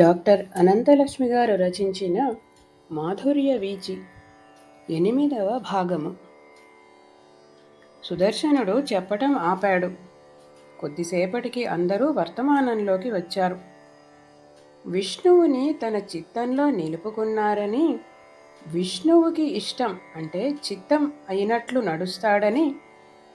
Doctor Ananthalakshmi గారు రచించిన మాధుర్య వీచి ఎనిమిదవ భాగము. సుదర్శనుడు చెప్పటం ఆపాడు. కొద్దిసేపటికి అందరూ వర్తమానంలోకి వచ్చారు. విష్ణువుని తన చిత్తంలో నిలుపుకున్నారని విష్ణువుకి ఇష్టం అంటే చిత్తం అయినట్లు నడుస్తాడని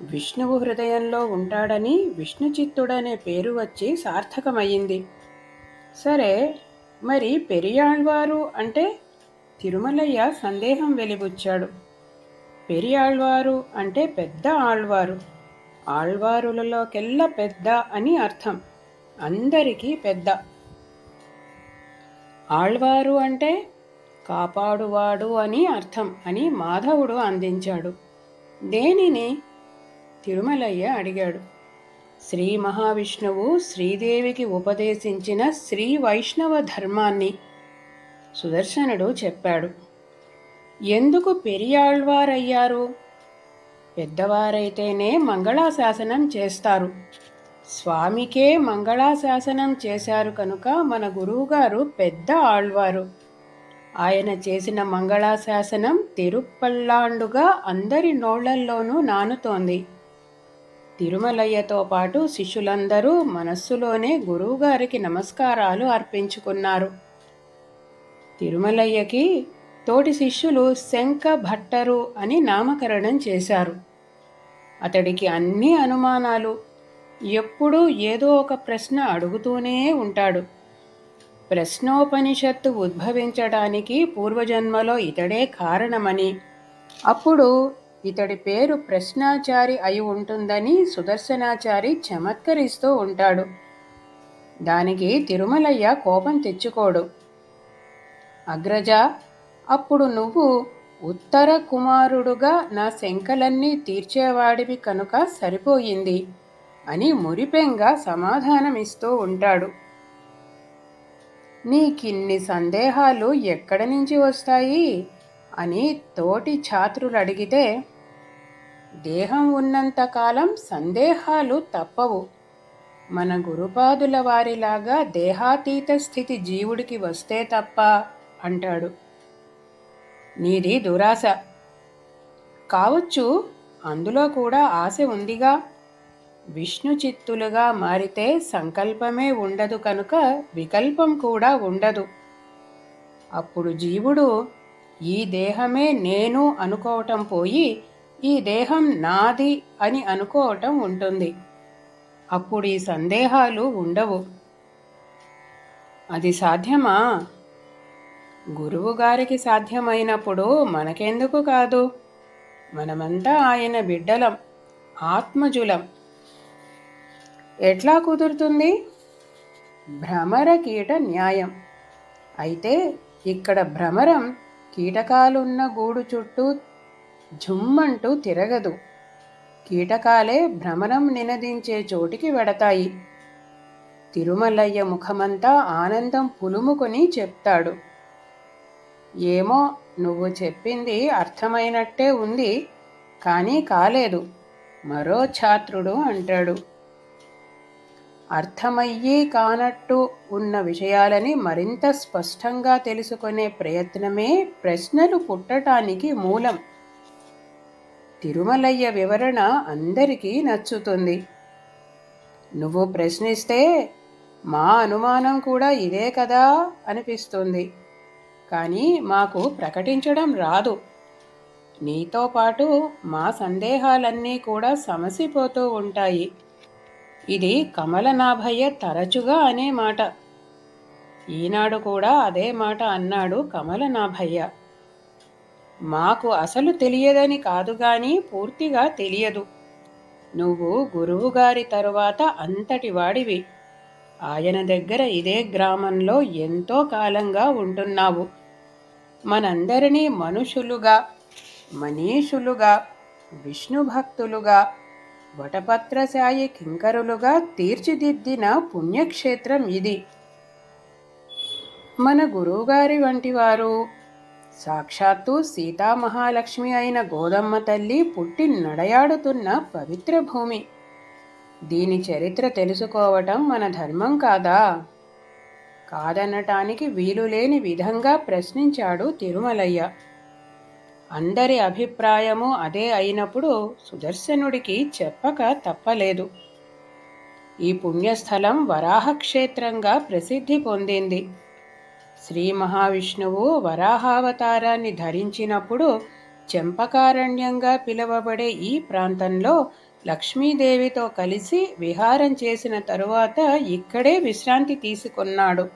విష్ణువు హృదయంలో ఉంటాడని విష్ణుచిత్తుడనే పేరు వచ్చి సార్థకమయ్యింది. సరే మరి పెరియాళ్వారు అంటే? తిరుమలయ్య సందేహం వెలిబుచ్చాడు. పెరియాళ్వారు అంటే పెద్ద ఆళ్వారు. ఆళ్వారులలోకెల్లా పెద్ద అని అర్థం. అందరికీ పెద్ద. ఆళ్వారు అంటే కాపాడువాడు అని అర్థం అని మాధవుడు అందించాడు. దేనిని? తిరుమలయ్య అడిగాడు. శ్రీ మహావిష్ణువు శ్రీదేవికి ఉపదేశించిన శ్రీ వైష్ణవ ధర్మాన్ని సుదర్శనుడు చెప్పాడు. ఎందుకు పెరియాళ్వారయ్యారు? పెద్దవారైతేనే మంగళాశాసనం చేస్తారు. స్వామికే మంగళాశాసనం చేశారు కనుక మన గురువుగారు పెద్ద ఆళ్వారు. ఆయన చేసిన మంగళాశాసనం తిరుప్పల్లాండుగా అందరి నోళ్ళల్లోనూ నానుతోంది. తిరుమలయ్యతో పాటు శిష్యులందరూ మనస్సులోనే గురువుగారికి నమస్కారాలు అర్పించుకున్నారు. తిరుమలయ్యకి తోటి శిష్యులు శంఖ భట్టరు అని నామకరణం చేశారు. అతడికి అన్ని అనుమానాలు. ఎప్పుడూ ఏదో ఒక ప్రశ్న అడుగుతూనే ఉంటాడు. ప్రశ్నోపనిషత్తు ఉద్భవించడానికి పూర్వజన్మలో ఇతడే కారణమని. అప్పుడు ఇతడి పేరు ప్రశ్నాచారి అయి ఉంటుందని సుదర్శనాచారి చమత్కరిస్తూ ఉంటాడు. దానికి తిరుమలయ్య కోపం తెచ్చుకోడు. అగ్రజ అప్పుడు నువ్వు ఉత్తర కుమారుడుగా నా శంకలన్నీ తీర్చేవాడివి కనుక సరిపోయింది అని మురిపెంగా సమాధానమిస్తూ ఉంటాడు. నీకిన్ని సందేహాలు ఎక్కడి నుంచి వస్తాయి? అని తోటి ఛాత్రులు అడిగితే దేహం ఉన్నంతకాలం సందేహాలు తప్పవు. మన గురుపాదుల వారిలాగా దేహాతీత స్థితి జీవుడికి వస్తే తప్ప అంటాడు. నీది దురాశ. కావచ్చు అందులో కూడా ఆశ ఉందిగా. విష్ణు చిత్తులుగా మారితే సంకల్పమే ఉండదు కనుక వికల్పం కూడా ఉండదు. అప్పుడు జీవుడు ఈ దేహమే నేను అనుకోవటం పోయి ఈ దేహం నాది అని అనుకోవటం ఉంటుంది. అప్పుడు ఈ సందేహాలు ఉండవు. అది సాధ్యమా? గురువుగారికి సాధ్యమైనప్పుడు మనకెందుకు కాదు? మనమంతా ఆయన బిడ్డలం ఆత్మజులం. ఎట్లా కుదురుతుంది? భ్రమర కీట న్యాయం. అయితే ఇక్కడ భ్రమరం కీటకాలున్న గూడు చుట్టూ జుమ్మంటూ తిరగదు. కీటకాలే భ్రమరం నినదించే చోటికి వెడతాయి. తిరుమలయ్య ముఖమంతా ఆనందం పులుముకొని చెప్తాడు. ఏమో నువ్వు చెప్పింది అర్థమైనట్టే ఉంది కానీ కాలేదు. మరో ఛాత్రుడు అంటాడు. అర్థమయ్యి కానట్టు ఉన్న విషయాలని మరింత స్పష్టంగా తెలుసుకునే ప్రయత్నమే ప్రశ్నలు పుట్టటానికి మూలం. తిరుమలయ్య వివరణ అందరికీ నచ్చుతుంది. నువ్వు ప్రశ్నిస్తే మా అనుమానం కూడా ఇదే కదా అనిపిస్తుంది. కానీ మాకు ప్రకటించడం రాదు. నీతో పాటు మా సందేహాలన్నీ కూడా సమసిపోతూ ఉంటాయి. ఇది కమలనాభయ్య తరచుగా అనే మాట. ఈనాడు కూడా అదే మాట అన్నాడు కమలనాభయ్య. మాకు అసలు తెలియదని కాదు గాని పూర్తిగా తెలియదు. నువ్వు గురువుగారి తరువాత అంతటి వాడివి. ఆయన దగ్గర ఇదే గ్రామంలో ఎంతో కాలంగా ఉంటున్నావు. మనందరినీ మనుషులుగా మనీషులుగా విష్ణు భక్తులుగా వటపత్రశాయి కింకరులుగా తీర్చిదిద్దిన పుణ్యక్షేత్రం ఇది. మన గురువుగారి వంటి వారు సాక్షాత్తు సీతామహాలక్ష్మి అయిన గోదమ్మ తల్లి పుట్టి నడయాడుతున్న పవిత్ర భూమి. దీని చరిత్ర తెలుసుకోవటం మన ధర్మం కాదా? కాదనటానికి వీలులేని విధంగా ప్రశ్నించాడు తిరుమలయ్య. అందరి అభిప్రాయము అదే అయినప్పుడు సుదర్శనుడికి చెప్పక తప్పలేదు. ఈ పుణ్యస్థలం వరాహక్షేత్రంగా ప్రసిద్ధి పొందింది. శ్రీ మహావిష్ణువు వరాహావతారాన్ని ధరించినప్పుడు చెంపకారణ్యంగా పిలువబడే ఈ ప్రాంతంలో లక్ష్మీదేవితో కలిసి విహారం చేసిన తరువాత ఇక్కడే విశ్రాంతి తీసుకున్నాడు.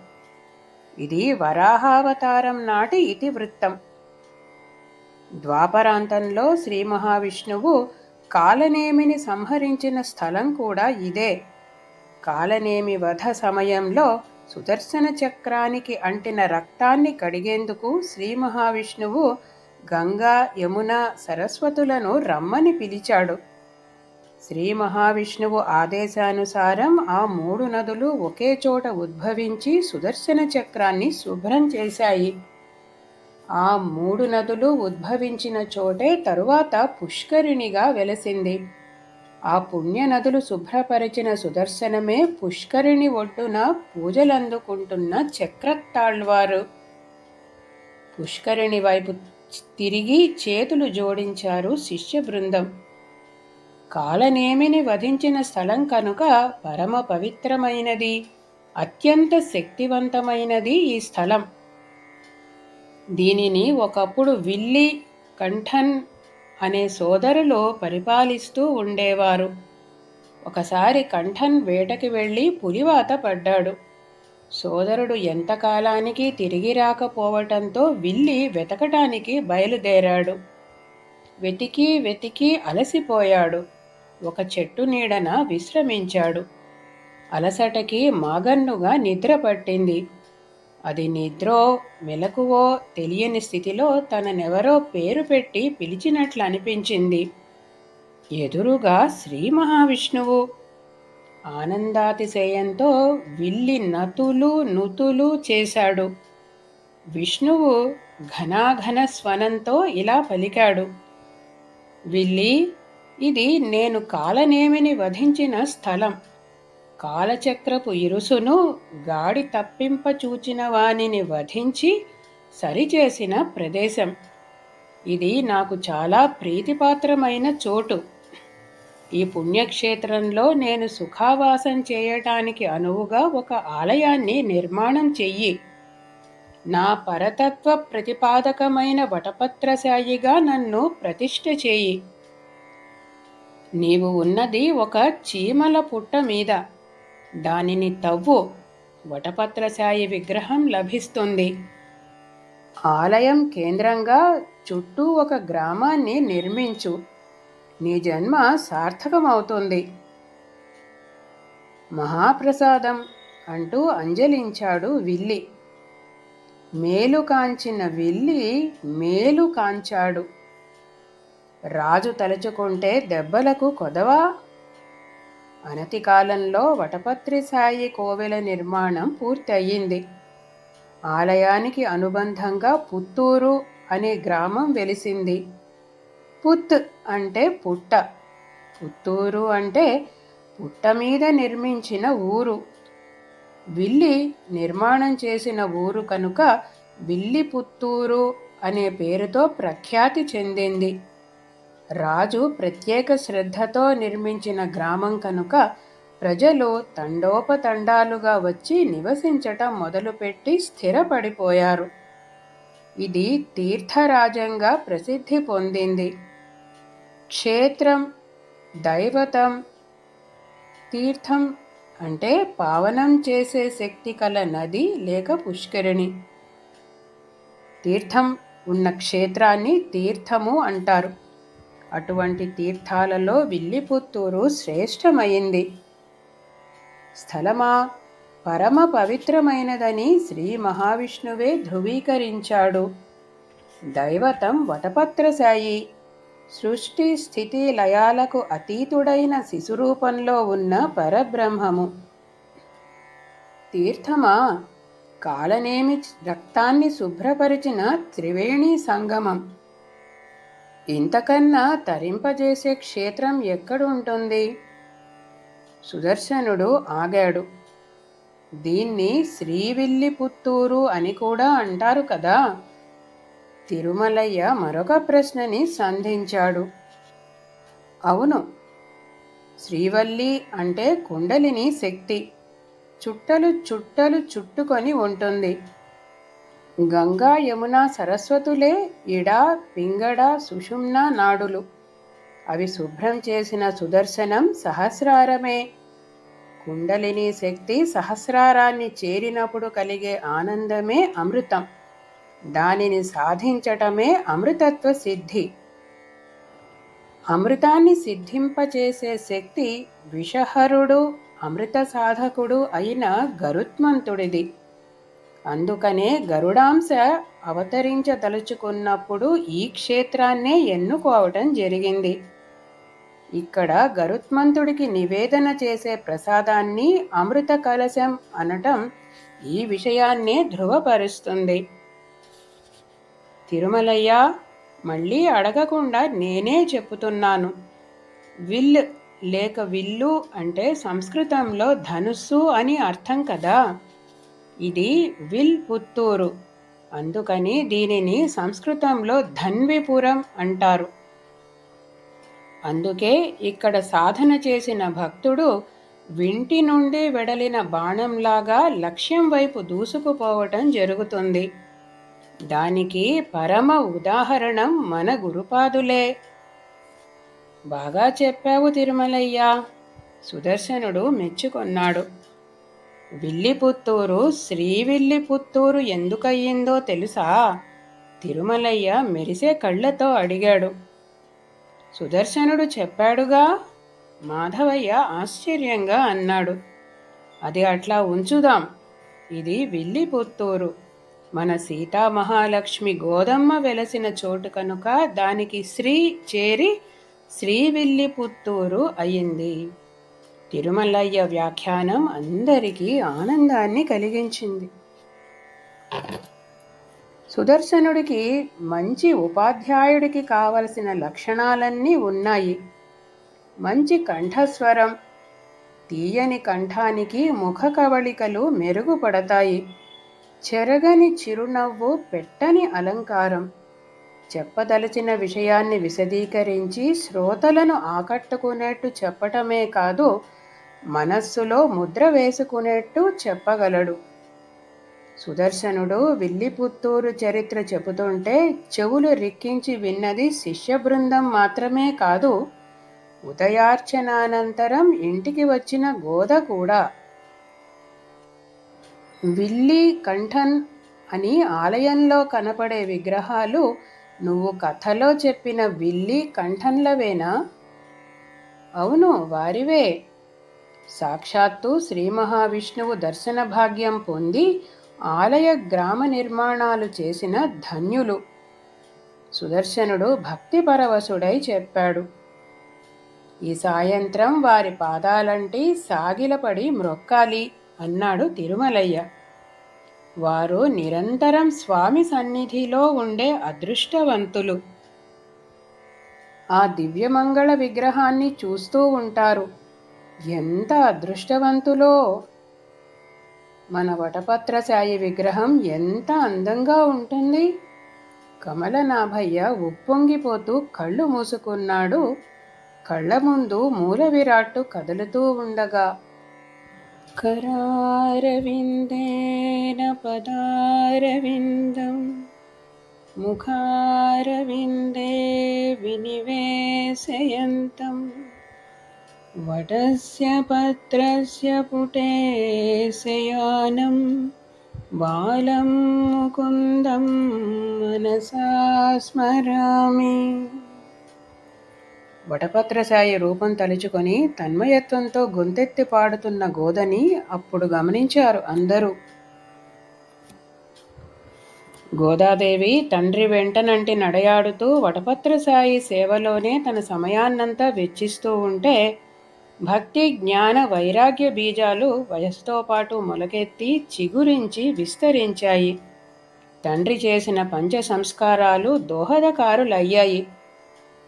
ఇది వరాహావతారం నాటి ఇతివృత్తం. ద్వాపరాంతంలో శ్రీ మహావిష్ణువు కాలనేమిని సంహరించిన స్థలం కూడా ఇదే. కాలనేమి వధ సమయంలో సుదర్శన చక్రానికి అంటిన రక్తాన్ని కడిగేందుకు శ్రీ మహావిష్ణువు గంగా యమున సరస్వతులను రమ్మని పిలిచాడు. శ్రీ మహావిష్ణువు ఆదేశానుసారం ఆ మూడు నదులు ఒకే చోట ఉద్భవించి సుదర్శన చక్రాన్ని శుభ్రం చేశాయి. ఆ మూడు నదులు ఉద్భవించిన చోటే తరువాత పుష్కరిణిగా వెలసింది. ఆ పుణ్య నదులు శుభ్రపరిచిన సుదర్శనమే పుష్కరిణి ఒడ్డున పూజలందుకుంటున్న చక్రత్తాళ్వారు. పుష్కరిణి వైపు తిరిగి చేతులు జోడించారు శిష్య బృందం కాలనేమిని వధించిన స్థలం కనుక పరమ పవిత్రమైనది అత్యంత శక్తివంతమైనది ఈ స్థలం. దీనిని ఒకప్పుడు విల్లి కంఠన్ అనే సోదరులు పరిపాలిస్తూ ఉండేవారు. ఒకసారి కంఠన్ వేటకి వెళ్ళి పులివాత పడ్డాడు. సోదరుడు ఎంతకాలానికి తిరిగి రాకపోవటంతో విల్లి వెతకటానికి బయలుదేరాడు. వెతికి వెతికి అలసిపోయాడు. ఒక చెట్టు నీడన విశ్రమించాడు. అలసటకి మాగన్నుగా నిద్ర పట్టింది. అది నిద్రో మెలకువో తెలియని స్థితిలో తననెవరో పేరు పెట్టి పిలిచినట్లు అనిపించింది. ఎదురుగా శ్రీ మహావిష్ణువు. ఆనందాతిశయంతో విల్లి నతులు నుతులు చేశాడు. విష్ణువు ఘనాఘన స్వనంతో ఇలా పలికాడు. విల్లి ఇది నేను కాలనేమిని వధించిన స్థలం. కాలచక్రపు ఇరుసును గాడి తప్పింప చూచిన వానిని వధించి సరిచేసిన ప్రదేశం. ఇది నాకు చాలా ప్రీతిపాత్రమైన చోటు. ఈ పుణ్యక్షేత్రంలో నేను సుఖావాసం చేయటానికి అనువుగా ఒక ఆలయాన్ని నిర్మాణం చెయ్యి. నా పరతత్వ ప్రతిపాదకమైన వటపత్రశాయిగా నన్ను ప్రతిష్ఠ చేయి నీవు ఉన్నది ఒక చీమల పుట్ట మీద. దానిని తవ్వు. వటపత్రశాయి విగ్రహం లభిస్తుంది. ఆలయం కేంద్రంగా చుట్టూ ఒక గ్రామాన్ని నిర్మించు. నీ జన్మ సార్థకమవుతుంది. మహాప్రసాదం అంటూ అంజలించాడు విల్లి. మేలు కాంచిన విల్లి మేలు కాంచాడు. రాజు తలుచుకుంటే దెబ్బలకు కొదవా? అనతి కాలంలో వటపత్రి సాయి కోవెల నిర్మాణం పూర్తయింది. ఆలయానికి అనుబంధంగా పుత్తూరు అనే గ్రామం వెలిసింది. పుత్ అంటే పుట్ట. పుత్తూరు అంటే పుట్ట మీద నిర్మించిన ఊరు. విల్లి నిర్మాణం చేసిన ఊరు కనుక విల్లి పుత్తూరు అనే పేరుతో ప్రఖ్యాతి చెందింది. రాజు ప్రత్యేక శ్రద్ధతో నిర్మించిన గ్రామం కనుక ప్రజలు తండోపతండాలుగా వచ్చి నివసించటం మొదలుపెట్టి స్థిరపడిపోయారు. ఇది తీర్థరాజంగా ప్రసిద్ధి పొందింది. క్షేత్రం దైవతం తీర్థం అంటే పావనం చేసే శక్తి కల నది లేక పుష్కరిణి. తీర్థం ఉన్న క్షేత్రాన్ని తీర్థము అంటారు. అటువంటి తీర్థాలలో విల్లిపుత్తూరు శ్రేష్టమైంది. స్థలమా? పరమ పవిత్రమైనదని శ్రీ మహావిష్ణువే ధృవీకరించాడు. దైవతం వటపత్రశాయి. సృష్టి స్థితి లయాలకు అతీతుడైన శిశురూపంలో ఉన్న పరబ్రహ్మము. తీర్థమా? కాలనేమి రక్తాన్ని శుభ్రపరిచిన త్రివేణి సంగమం. ఇంతకన్నా తరింపజేసే క్షేత్రం ఎక్కడ ఉంటుంది సుదర్శనుడు ఆగాడు. దీన్ని శ్రీవిల్లిపుత్తూరు అని కూడా అంటారు కదా? తిరుమలయ్య మరొక ప్రశ్నని సంధించాడు. అవును శ్రీవల్లి అంటే కుండలిని శక్తి. చుట్టలు చుట్టలు చుట్టుకొని ఉంటుంది. గంగా యమున సరస్వతులే ఇడ పింగడ సుషుమ్న నాడులు. అవి శుభ్రం చేసిన సుదర్శనం సహస్రారమే. కుండలిని శక్తి సహస్రారాన్ని చేరినప్పుడు కలిగే ఆనందమే అమృతం. దానిని సాధించటమే అమృతత్వ సిద్ధి. అమృతాన్ని సిద్ధింపచేసే శక్తి విషహరుడు అమృత సాధకుడు అయిన గరుత్మంతుడిది. అందుకనే గరుడాంశ అవతరించదలుచుకున్నప్పుడు ఈ క్షేత్రాన్నే ఎన్నుకోవటం జరిగింది. ఇక్కడ గరుత్మంతుడికి నివేదన చేసే ప్రసాదాన్ని అమృత కలశం అనటం ఈ విషయాన్నే ధృవపరుస్తుంది. తిరుమలయ్య మళ్ళీ అడగకుండా నేనే చెప్పుతున్నాను. విల్ లేక విల్లు అంటే సంస్కృతంలో ధనుస్సు అని అర్థం కదా? ఇది విల్ పుత్తూరు. అందుకని దీనిని సంస్కృతంలో ధన్విపురం అంటారు. అందుకే ఇక్కడ సాధన చేసిన భక్తుడు వింటి నుండి వెడలిన బాణంలాగా లక్ష్యం వైపు దూసుకుపోవటం జరుగుతుంది. దానికి పరమ ఉదాహరణం మన గురుపాదులే. బాగా చెప్పావు తిరుమలయ్యా. సుదర్శనుడు మెచ్చుకొన్నాడు. విల్లిపుత్తూరు శ్రీవిల్లిపుత్తూరు ఎందుకయ్యిందో తెలుసా? తిరుమలయ్య మెరిసే కళ్ళతో అడిగాడు. సుదర్శనుడు చెప్పాడుగా మాధవయ్య ఆశ్చర్యంగా అన్నాడు. అది అట్లా ఉంచుదాం. ఇది విల్లిపుత్తూరు. మన సీతామహాలక్ష్మి గోదమ్మ వెలసిన చోటు కనుక దానికి శ్రీ చేరి శ్రీవిల్లిపుత్తూరు అయింది తిరుమలయ్య వ్యాఖ్యానం అందరికీ ఆనందాన్ని కలిగించింది. సుదర్శనుడికి మంచి ఉపాధ్యాయుడికి కావలసిన లక్షణాలన్నీ ఉన్నాయి. మంచి కంఠస్వరం తీయని కంఠానికి ముఖ కవళికలు మెరుగుపడతాయి. చెరగని చిరునవ్వు పెట్టని అలంకారం. చెప్పదలచిన విషయాన్ని విశదీకరించి శ్రోతలను ఆకట్టుకునేట్టు చెప్పటమే కాదు మనస్సులో ముద్ర వేసుకునేట్టు చెప్పగలడు. సుదర్శనుడు విల్లిపుత్తూరు చరిత్ర చెబుతుంటే చెవులు రిక్కించి విన్నది శిష్య బృందం మాత్రమే కాదు ఉదయార్చనానంతరం ఇంటికి వచ్చిన గోద కూడా. విల్లి కంఠన్ అని ఆలయంలో కనపడే విగ్రహాలు నువ్వు కథలో చెప్పిన విల్లి కంఠన్లవేనా? అవును వారివే. సాక్షాత్తు శ్రీ మహావిష్ణువు దర్శన భాగ్యం పొంది ఆలయ గ్రామ నిర్మాణాలు చేసిన ధన్యులు. సుదర్శనుడు భక్తి పరవశుడై చెప్పాడు. ఈ సాయంత్రం వారి పాదాలంటి సాగిలపడి మ్రొక్కాలి అన్నాడు తిరుమలయ్య. వారు నిరంతరం స్వామి సన్నిధిలో ఉండే అదృష్టవంతులు. ఆ దివ్యమంగళ విగ్రహాన్ని చూస్తూ ఉంటారు. ఎంత అదృష్టవంతులో. మన వటపత్రసాయి విగ్రహం ఎంత అందంగా ఉంటుంది. కమలనాభయ్య ఉప్పొంగిపోతూ కళ్ళు మూసుకున్నాడు. కళ్ళ ముందు మూల విరాట్టు కదులుతూ ఉండగా కరారవిందేన పదారవిందం ముఖారవిందే వినివేశయంతం वटस्य पत्रस्य पुटे शयानं बालं मुकुन्दं मनसा स्मरामि వటపత్రశాయి రూపం తలుచుకొని తన్మయత్వంతో గొంతెత్తి పాడుతున్న గోదని అప్పుడు గమనించారు అందరూ గోదాదేవి తండ్రి వెంటనంటి నడయాడుతూ వటపత్రసాయి సేవలోనే తన సమయాన్నంతా వెచ్చిస్తూ ఉంటే భక్తి జ్ఞాన వైరాగ్య బీజాలు వయస్సుతో పాటు మొలకెత్తి చిగురించి విస్తరించాయి. తండ్రి చేసిన పంచ సంస్కారాలు దోహదకారులయ్యాయి.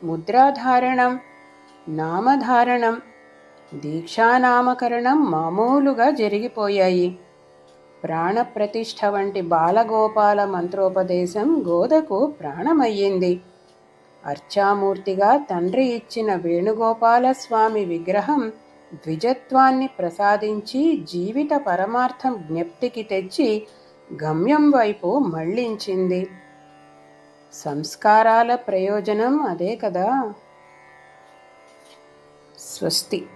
ముద్రాధారణం నామధారణం దీక్షానామకరణం మామూలుగా జరిగిపోయాయి. ప్రాణప్రతిష్ఠ వంటి బాలగోపాల మంత్రోపదేశం గోదకు ప్రాణమయ్యింది. అర్చామూర్తిగా తండ్రి ఇచ్చిన వేణుగోపాలస్వామి విగ్రహం ద్విజత్వాన్ని ప్రసాదించి జీవిత పరమార్థం జ్ఞప్తికి తెచ్చి గమ్యం వైపు మళ్ళించింది సంస్కారాల ప్రయోజనం అదే కదా. స్వస్తి.